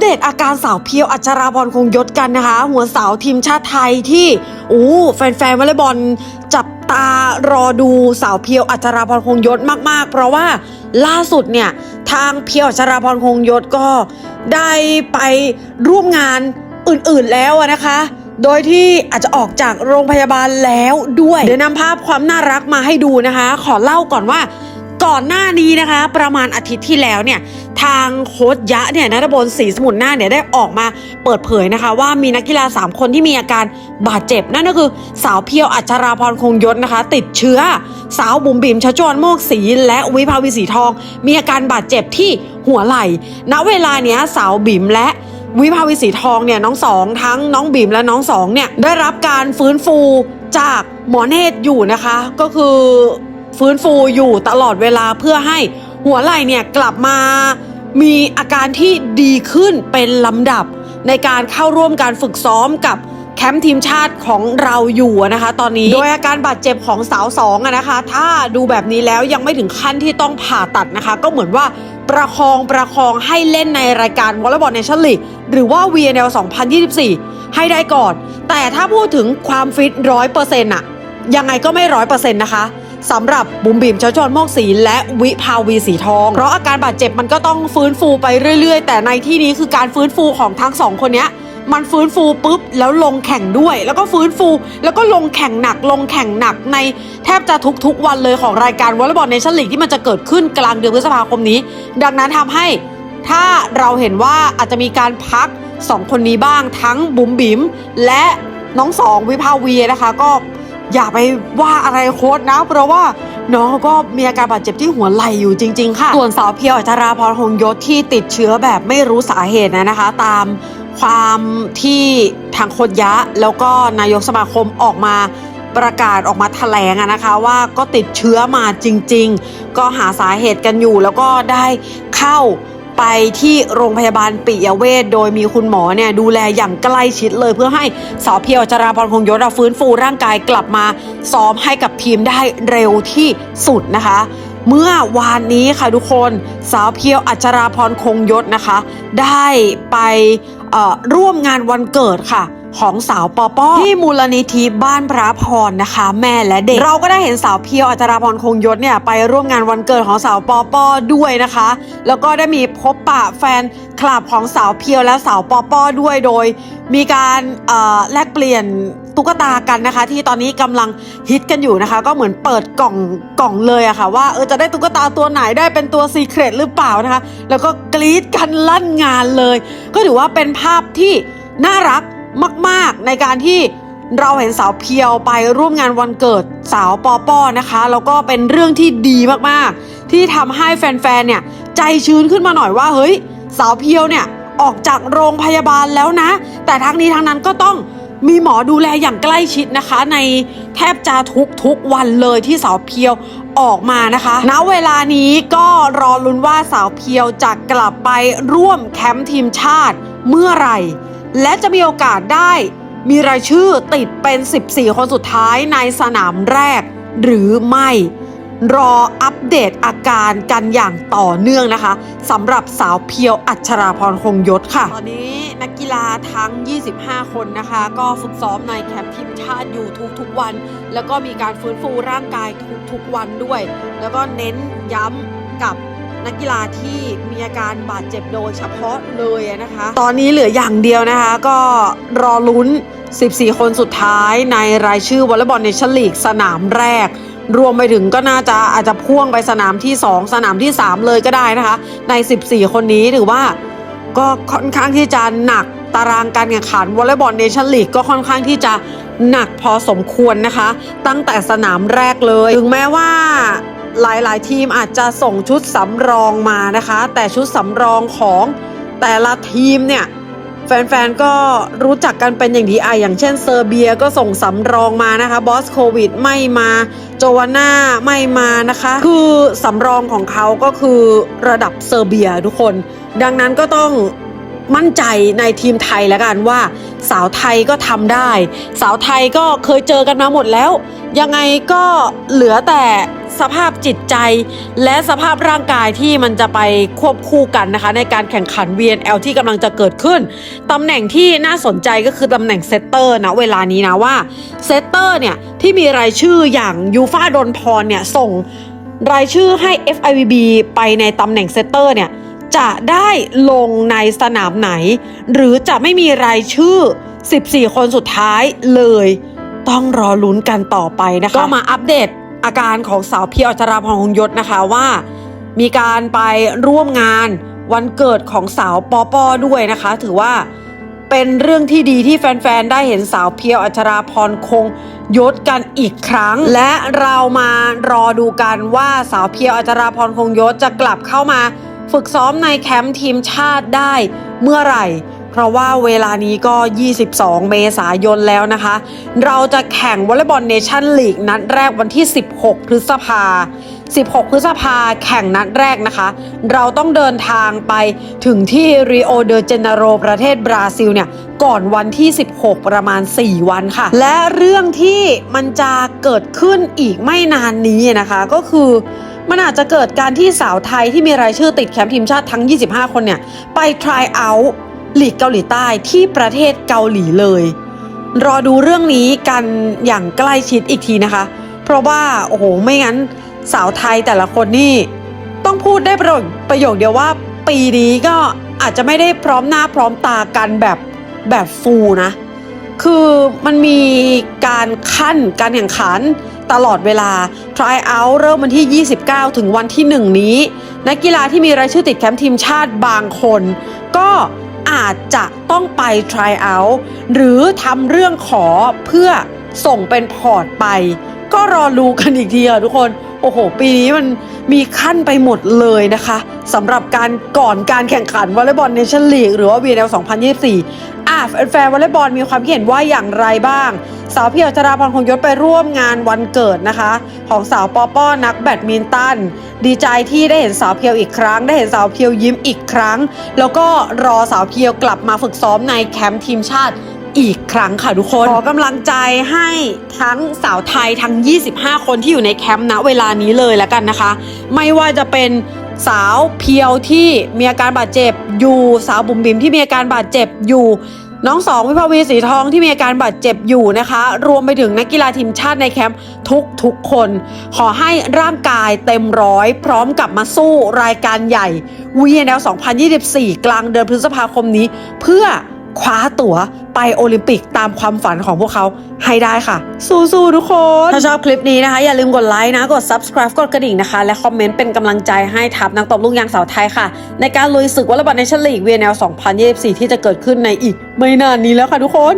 เดตอาการสาวเพียวอัชราพรคงยศกันนะคะ หัวสาวทีมชาติไทยที่อู้แฟนๆวอลเลย์บอลจับตารอดูสาวเพียวอัชราพรคงยศมากๆ เพราะว่าล่าสุดเนี่ยทางเพียวอัชราพรคงยศก็ได้ไปร่วมงานอื่นๆแล้วนะคะ โดยที่อาจจะออกจากโรงพยาบาลแล้วด้วย เดี๋ยวนำภาพความน่ารักมาให้ดูนะคะ ขอเล่าก่อนว่า ก่อนหน้านี้นะคะ ประมาณอาทิตย์ที่แล้วเนี่ยทางโค้ชยะเนี่ยนัทบลศรีสมุนหน้าเนี่ยได้ออกมาเปิดเผยนะคะ ว่ามีนักกีฬา 3 คนที่มีอาการบาดเจ็บ นั่นก็คือสาวเพียวอัชราพรคงยศนะคะ ติดเชื้อ สาวบุ๋มบิ๋มชจวนโมกศรีและวิภาวีสีทอง มีอาการบาดเจ็บที่หัวไหล่ณเวลาเนี้ยสาวบิ๋มและวิภาวีสีทองเนี่ยน้องสองทั้งน้องบีมและน้องสองเนี่ยได้รับการฟื้นฟูจากหมอเนตรอยู่นะคะ ก็คือ ฟื้นฟูอยู่ตลอดเวลาเพื่อให้หัวไหล่เนี่ยกลับมามีอาการที่ดีขึ้นเป็นลำดับ ในการเข้าร่วมการฝึกซ้อมกับแคมป์ทีมชาติของเราอยู่นะคะ ตอนนี้โดยอาการบาดเจ็บของสาวสองอะนะคะ ถ้าดูแบบนี้แล้วยังไม่ถึงขั้นที่ต้องผ่าตัดนะคะ ก็เหมือนว่าประคองประคองให้เล่นในรายการวอลเลย์บอลเนชั่นลีกหรือว่า VNL 2024 ให้ได้ก่อน แต่ถ้าพูดถึงความฟิตร้อยเปอร์เซ็นต์อะยังไงก็ไม่ร้อยเปอร์เซ็นต์นะคะ สำหรับบุ๋มบิ๋มเจ้าจอนโมกศรีและวิภาวีสีทอง เพราะอาการบาดเจ็บมันก็ต้องฟื้นฟูไปเรื่อย ๆ แต่ในที่นี้คือการฟื้นฟูของทั้งสองคนเนี้ยมันฟื้นฟูปุ๊บแล้วลงแข่งด้วย แล้วก็ฟื้นฟู แล้วก็ลงแข่งหนักลงแข่งหนักในแทบจะทุกๆวันเลยของรายการวอลเลย์บอลเนชั่นลีกที่มันจะเกิดขึ้นกลางเดือนพฤษภาคมนี้ ดังนั้นทำให้ถ้าเราเห็นว่าอาจจะมีการพักสองคนนี้บ้างทั้งบุ๋มบิ๋มและน้องสองวิภาวีนะคะก็ อย่าไปว่าอะไรโค้ดนะ เพราะว่าน้องเขาก็มีอาการบาดเจ็บที่หัวไหล่อยู่จริง ๆ ค่ะ ส่วนสาวเพียวอัชราพรหงยศที่ติดเชื้อแบบไม่รู้สาเหตุนะนะคะ ตามความที่ทางโคดยะ แล้วก็นายกสมาคมออกมาประกาศออกมาแถลงนะคะว่าก็ติดเชื้อมาจริง ๆ ก็หาสาเหตุกันอยู่แล้วก็ได้เข้า ไปที่โรงพยาบาลปิยเวชโดยมีคุณหมอเนี่ยดูแลอย่างใกล้ชิดเลย เพื่อให้สาวเพียวจราพรคงยศฟื้นฟูร่างกายกลับมาซ้อมให้กับทีมได้เร็วที่สุดนะคะเมื่อวานนี้ค่ะทุกคนสาวเพียวอัจราพรคงยศนะคะ ได้ไปร่วมงานวันเกิดค่ะ ของสาวปอปอที่มูลนิธิบ้านพระพรนะคะ แม่และเด็ก เราก็ได้เห็นสาวเพียวอัชราพรคงยศเนี่ยไปร่วมงานวันเกิดของสาวปอปอด้วยนะคะ แล้วก็ได้มีพบปะแฟนคลับของสาวเพียวและสาวปอปอด้วยโดย มีการแลกเปลี่ยนตุ๊กตากันนะคะ ที่ตอนนี้กำลังฮิตกันอยู่นะคะ ก็เหมือนเปิดกล่องกล่องเลยอะค่ะ ว่าเออจะได้ตุ๊กตาตัวไหนได้เป็นตัวซีเครตหรือเปล่านะคะ แล้วก็กรี๊ดกันลั่นงานเลย ก็ถือว่าเป็นภาพที่น่ารัก มาก ๆ ในการที่เราเห็นสาวเพียวไปร่วมงานวันเกิดสาวปอปอนะคะ แล้วก็เป็นเรื่องที่ดีมากๆ ที่ทำให้แฟนๆเนี่ยใจชื้นขึ้นมาหน่อยว่าเฮ้ย สาวเพียวเนี่ยออกจากโรงพยาบาลแล้วนะ แต่ทั้งนี้ทั้งนั้นก็ต้องมีหมอดูแลอย่างใกล้ชิดนะคะ ในแทบจะทุกทุกๆวันเลยที่สาวเพียวออกมานะคะณเวลานี้ก็รอลุ้นว่าสาวเพียวจะกลับไปร่วมแคมป์ทีมชาติเมื่อไหร่ และจะมีโอกาสได้ มีรายชื่อติดเป็น 14 คนสุดท้ายในสนามแรก หรือไม่ รออัปเดตอาการกันอย่างต่อเนื่องนะคะสำหรับสาวเพียวอัชราพรคงยศค่ะ ตอนนี้นักกีฬาทั้ง 25 คนนะคะ ก็ฝึกซ้อมในแคมป์ทีมชาติอยู่ทุกๆวัน แล้วก็มีการฟื้นฟูร่างกายทุกๆวันด้วย แล้วก็เน้นย้ำกับ นักกีฬาที่มีอาการบาดเจ็บโดยเฉพาะเลยนะคะ ตอนนี้เหลืออย่างเดียวนะคะ ก็รอลุ้น 14 คนสุดท้ายในรายชื่อวอลเลย์บอลเนชั่นลีกสนามแรก รวมไปถึงก็น่าจะอาจจะพ่วงไปสนามที่ 2 สนามที่ 3 เลยก็ได้นะคะ ใน 14 คนนี้ถือว่าก็ค่อนข้างที่จะหนักตารางการแข่งขันวอลเลย์บอลเนชั่นลีกก็ค่อนข้างที่จะหนักพอสมควรนะคะ ตั้งแต่สนามแรกเลย ถึงแม้ว่า หลายๆ ทีมอาจจะส่งชุดสำรองมานะคะ แต่ชุดสำรองของแต่ละทีมเนี่ยแฟนๆ ก็รู้จักกันเป็นอย่างดีไออย่างเช่นเซอร์เบียก็ส่งสำรองมานะคะบอสโควิดไม่มาโจวาน่าไม่มานะคะ คือสำรองของเขาก็คือระดับเซอร์เบียทุกคน ดังนั้นก็ต้องมั่นใจในทีมไทยแล้วกันว่า สาวไทยก็ทำได้ สาวไทยก็เคยเจอกันมาหมดแล้ว ยังไงก็เหลือแต่ สภาพจิตใจ และสภาพร่างกายที่มันจะไปควบคู่กันนะคะ ในการแข่งขัน VNL ที่กำลังจะเกิดขึ้นตำแหน่งที่น่าสนใจก็คือตำแหน่งเซตเตอร์นะเวลานี้นะว่าเซตเตอร์เนี่ยที่มีรายชื่ออย่างยูฟาดนพรเนี่ยส่งรายชื่อให้ FIVB ไปในตำแหน่งเซตเตอร์เนี่ยจะได้ลงในสนามไหน หรือจะไม่มีรายชื่อ 14 คนสุดท้ายเลย ต้องรอลุ้นกันต่อไปนะคะ ก็มาอัปเดต อาการของสาวเพียวอัจราพรคงยศนะคะว่า มีการไปร่วมงานวันเกิดของสาวปอปอด้วยนะคะ ถือว่าเป็นเรื่องที่ดีที่แฟนๆ ได้เห็นสาวเพียวอัจราพรคงยศกันอีกครั้ง และเรามารอดูกันว่าสาวเพียวอัจราพรคงยศจะกลับเข้ามา ฝึกซ้อมในแคมป์ทีมชาติได้เมื่อไหร่ เพราะว่าเวลานี้ก็ 22 เมษายนแล้วนะคะ เราจะแข่งวอลเลย์บอลเนชั่นลีกนัดแรกวันที่ 16 พฤษภา 16 พฤษภาแข่งนัดแรกนะคะ เราต้องเดินทางไปถึงที่ริโอเดเจเนโรประเทศบราซิลเนี่ยก่อนวันที่ 16 ประมาณ 4 วันค่ะ และเรื่องที่มันจะเกิดขึ้นอีกไม่นานนี้นะคะก็คือมันอาจจะเกิดการที่สาวไทยที่มีรายชื่อติดแคมป์ทีมชาติทั้ง 25 คนเนี่ย ไป try out ลีกเกาหลีใต้ที่ประเทศเกาหลีเลย รอดูเรื่องนี้กันอย่างใกล้ชิดอีกทีนะคะ เพราะว่าโอ้โหไม่งั้นสาวไทยแต่ละคนนี่ ต้องพูดได้ประโยคประโยคเดียวว่าปีนี้ก็อาจจะไม่ได้พร้อมหน้าพร้อมตากันแบบแบบฟูนะ คือมันมีการขั้นการแข่งขันตลอดเวลา try out เริ่มวันที่ 29 ถึงวันที่ 1 นี้ นักกีฬาที่มีรายชื่อติดแคมป์ทีมชาติบางคน ก็ อาจจะต้องไป try out หรือทำเรื่องขอเพื่อส่งเป็นพอร์ตไป ก็รอรู้กันอีกทีค่ะทุกคน โอ้โห ปีนี้มันมีขั้นไปหมดเลยนะคะสำหรับการก่อนการแข่งขันวอลเลย์บอลเนชั่นลีกหรือว่า VNL 2024 แฟนวอลเลย์บอลมีความเห็นว่าอย่างไรบ้าง สาวเพียวจราพรคงยศไปร่วมงานวันเกิดนะคะ ของสาวปอป้อนักแบดมินตัน ดีใจที่ได้เห็นสาวเพียวอีกครั้ง ได้เห็นสาวเพียวยิ้มอีกครั้ง แล้วก็รอสาวเพียวกลับมาฝึกซ้อมในแคมป์ทีมชาติอีกครั้งค่ะทุกคน ขอกำลังใจให้ทั้งสาวไทยทั้ง 25 คนที่อยู่ในแคมป์ณเวลานี้เลยแล้วกันนะคะ ไม่ว่าจะเป็นสาวเพียวที่มีอาการบาดเจ็บอยู่ สาวบุ๋มบิมที่มีอาการบาดเจ็บอยู่ น้องสองวิภาวีสีทองที่มีอาการบาดเจ็บอยู่นะคะ รวมไปถึงนักกีฬาทีมชาติในแคมป์ทุกทุกคน ขอให้ร่างกายเต็มร้อย พร้อมกลับมาสู้รายการใหญ่ VNL 2024 กลางเดือนพฤษภาคมนี้ เพื่อคว้าตั๋ว ไปโอลิมปิกตามความฝันของพวกเขาให้ได้ค่ะ สู้ๆทุกคน ถ้าชอบคลิปนี้นะคะ อย่าลืมกดไลค์นะ กด subscribe กดกระดิ่งนะคะ และคอมเมนต์เป็นกำลังใจให้ทัพนักตบลูกยางสาวไทยค่ะ ในการลุยศึกวอลเลย์บอลเนชั่นลีก VNL 2024 ที่จะเกิดขึ้นในอีกไม่นานนี้แล้วค่ะทุกคน